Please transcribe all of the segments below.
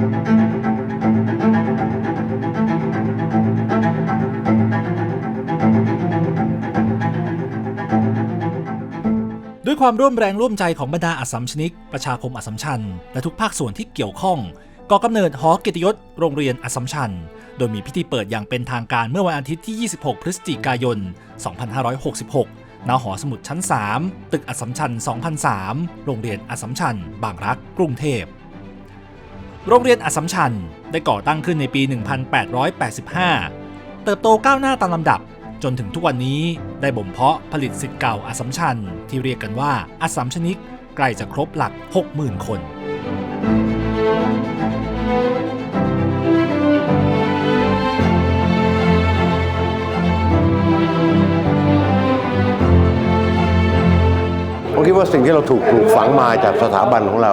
ด้วยความร่วมแรงร่วมใจของบรรดาอัสสัมชนิก ประชาคมอัสสัมชัญ และทุกภาคส่วนที่เกี่ยวข้องก่อกำเนิดหอเกียรติยศโรงเรียนอัสสัมชัญ โดยมีพิธีเปิดอย่างเป็นทางการเมื่อวันอาทิตย์ที่ 26 พฤศจิกายน 2566 ณ หอสมุดชั้น 3 ตึกอัสสัมชัญ 2003 โรงเรียนอัสสัมชัญ บางรัก กรุงเทพ โรงเรียนอัสสัมชัญได้ก่อตั้งขึ้นในปี 1885 เติบโตก้าวหน้าตามลำดับ จนถึงทุกวันนี้ได้บ่มเพาะผลิตสิทธิ์เก่าอัสสัมชัญที่เรียกกันว่าอัสสัมชนิกใกล้จะครบหลัก 60,000 คนผมคิดว่าสิ่งที่เราถูกปลูกฝังมาจากสถาบันของเรา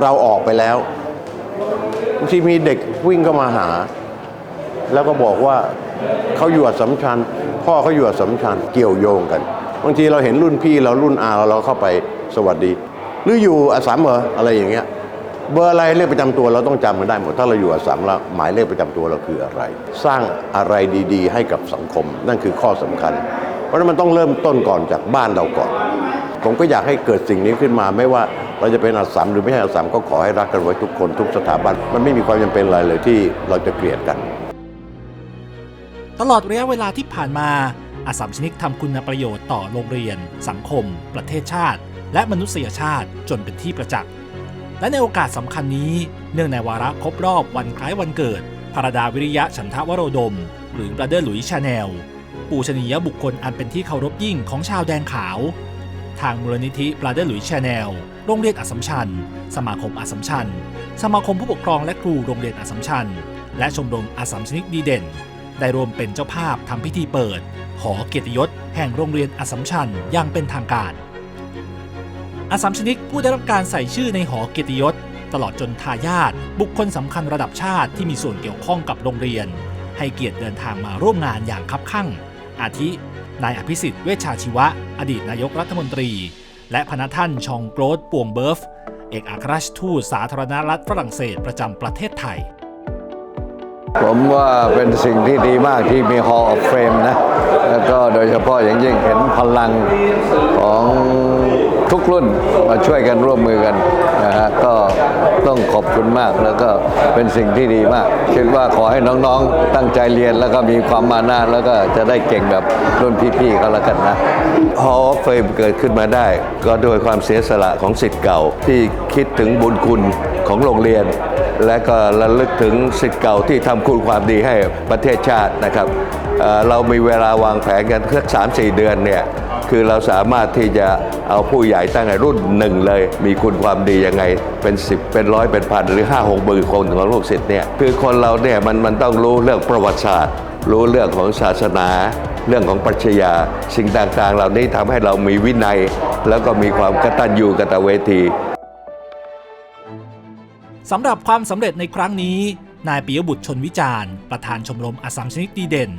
เราออกไปแล้ว ทีมีเด็กวิ่งเข้ามาหา แล้วก็บอกว่าเขาอยู่อัสสัมชัญพ่อเขาอยู่อัสสัมชัญเกี่ยวโยงกันบางทีเราเห็นรุ่นพี่เรารุ่นอาเราเข้าไปสวัสดี หรืออยู่อัสสัมเหรออะไรอย่างเงี้ยเบอร์อะไรเลขประจำตัวเราต้องจำกันได้หมดถ้าเราอยู่อัสสัมแล้วหมายเลขประจำตัวเราคืออะไร สร้างอะไรดีๆ ให้กับสังคม นั่นคือข้อสำคัญ เพราะฉะนั้นมันต้องเริ่มต้นก่อนจากบ้านเราก่อน ผมก็อยากให้เกิดสิ่งนี้ขึ้นมาไม่ว่า เราจะเป็นอัสสัมหรือไม่ใช่อัสสัมก็ขอให้รักกันไว้ทุกคนทุกสถาบัน มันไม่มีความจำเป็นอะไรเลยที่เราจะเกลียดกัน ตลอดระยะเวลาที่ผ่านมาอาสามชนิกทำคุณประโยชน์ต่อโรงเรียน สังคม ประเทศชาติ และมนุษยชาติจนเป็นที่ประจักษ์และในโอกาสสำคัญนี้ เนื่องในวาระครบรอบวันคล้ายวันเกิดพระดาวิริยะฉันทวโรดม หรือบราเดอร์หลุยชาแนล ปูชนียบุคคลอันเป็นที่เคารพยิ่งของชาวแดงขาว ทางมูลนิธิบราเดอร์หลุยชาแนล โรงเรียนอัสมชัญ สมาคมอัสมชัญ สมาคมผู้ปกครองและครูโรงเรียนอัสมชัญ และชมรมอัสมชนิกดีเด่น ได้รวมเป็นเจ้าภาพทำพิธีเปิด หอเกียรติยศแห่งโรงเรียนอัสมชัญอย่างเป็นทางการ อัสมชนิกผู้ได้รับการใส่ชื่อในหอเกียรติยศ ตลอดจนทายาทบุคคลสำคัญระดับชาติที่มีส่วนเกี่ยวข้องกับโรงเรียน ให้เกียรติเดินทางมาร่วมงานอย่างคับคั่ง อาทิ นายอภิสิทธิ์เวชชาชีวะ อดีตนายกรัฐมนตรี และพนักท่านชองโกรดปวงเบิร์ฟ เอกอัครราชทูตสาธารณรัฐฝรั่งเศสประจำประเทศไทย ผมว่าเป็นสิ่งที่ดีมากที่มี Hall of Fame นะ แล้วก็โดยเฉพาะอย่างยิ่งเห็นพลังของ ทุกรุ่นมาช่วยกันร่วมมือกันนะฮะก็ต้องขอบคุณมากแล้วก็เป็นสิ่งที่ดีมากคิดว่าขอให้น้องๆ ตั้งใจเรียนแล้วก็มีความมานะแล้วก็จะได้เก่งแบบรุ่นพี่ๆก็แล้วกันนะ Hall of Fame เกิดขึ้นมาได้ ก็โดยความเสียสละของสิทธิ์เก่าที่คิดถึงบุญคุณของโรงเรียน และก็ระลึกถึงสิทธิ์เก่าที่ทำคุณความดีให้ประเทศชาตินะครับเออเรามีเวลาวางแผนกันเพื่อสามสี่เดือนเนี่ย คือเราสามารถที่จะเอาผู้ใหญ่ตั้งแต่รุ่นหนึ่งเลย มีคุณความดียังไงเป็น 10 เป็นร้อยเป็นพันหรือ 5 6หมื่นคนของลูกศิษย์เนี่ยคือคนเราเนี่ยมันมันต้องรู้เรื่องประวัติศาสตร์ รู้เรื่องของศาสนาเรื่องของปรัชญาสิ่งต่างๆ เหล่านี้ทำให้เรามีวินัย แล้วก็มีความกตัญญูกตเวทีสำหรับความสำเร็จในครั้งนี้ นายปิยบุตรชนวิจารณ์ ประธานชมรมอสสัมชนิกดีเด่น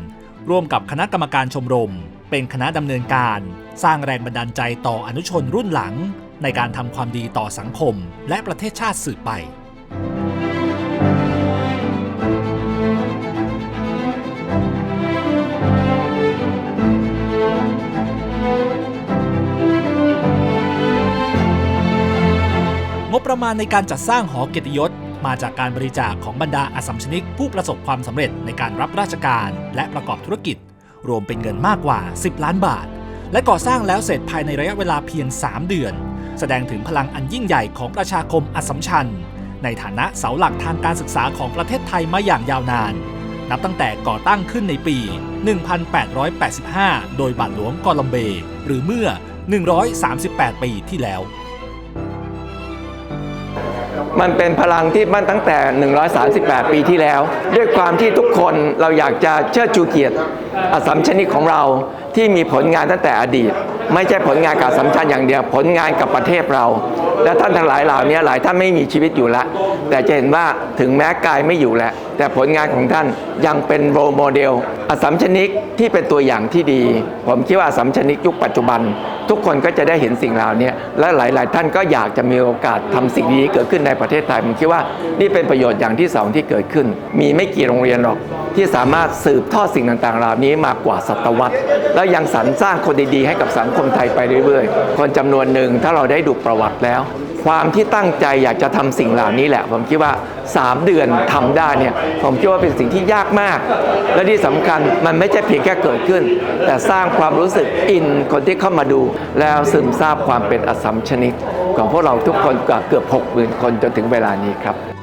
ร่วมกับคณะกรรมการชมรม เป็นคณะดำเนินการ สร้างแรงบันดาลใจต่ออนุชนรุ่นหลัง ในการทำความดีต่อสังคม และประเทศชาติสืบไปงบประมาณในการจัดสร้างหอเกียรติยศ มาจากการบริจาคของบรรดาอาสสัมชนิกผู้ประสบความสำเร็จในการรับราชการและประกอบธุรกิจ รวมเป็นเงินมากกว่า 10 ล้านบาท และก่อสร้างแล้วเสร็จภายในระยะเวลาเพียง 3 เดือน แสดงถึงพลังอันยิ่งใหญ่ของประชาคมอัสสัมชัญ ในฐานะเสาหลักทางการศึกษาของประเทศไทยมาอย่างยาวนาน นับตั้งแต่ก่อตั้งขึ้นในปี 1885 โดยบาทหลวงกอลัมเบ หรือเมื่อ 138 ปีที่แล้ว มันเป็นพลังที่มันตั้งแต่ 138 ปีที่แล้ว ด้วยความที่ทุกคนเราอยากจะเชิดชูเกียรติอสสัมชนิกของเราที่มีผลงานตั้งแต่อดีต ไม่ใช่ผลงานกับสัมชันอย่างเดียว ผลงานกับประเทศเรา และท่านทั้งหลายเหล่านี้หลายท่านไม่มีชีวิตอยู่แล้ว แต่จะเห็นว่าถึงแม้กายไม่อยู่แล้ว แต่ผลงานของท่านยังเป็นโรโมเดลอสสัมชนิกที่เป็นตัวอย่างที่ดี ผมคิดว่าอสัมชนิกยุคปัจจุบัน ทุกคนก็จะได้เห็นสิ่งเหล่านี้และหลาย ๆ ท่านก็อยากจะมีโอกาสทำสิ่งนี้เกิดขึ้นในประเทศไทยผมคิดว่านี่เป็นประโยชน์อย่างที่สองที่เกิดขึ้น มีไม่กี่โรงเรียนหรอกที่สามารถสืบทอดสิ่งต่าง ๆ เหล่านี้มากว่าศตวรรษ แล้วยังสรรสร้างคนดี ๆ ให้กับสังคมไทยไปเรื่อยๆ คนจำนวนหนึ่งถ้าเราได้ดูประวัติแล้ว ความที่ตั้งใจอยากจะทำสิ่งเหล่านี้แหละ ผมคิดว่า 3 เดือนทำได้เนี่ยผมคิดว่าเป็นสิ่งที่ยากมาก และที่สำคัญมันไม่ใช่เพียงแค่เกิดขึ้น แต่สร้างความรู้สึกอินคนที่เข้ามาดู แล้วซึมซาบความเป็นอสัมชนิกของพวกเราทุกคนกเกือบ60,000 คนจนถึงเวลานี้ครับ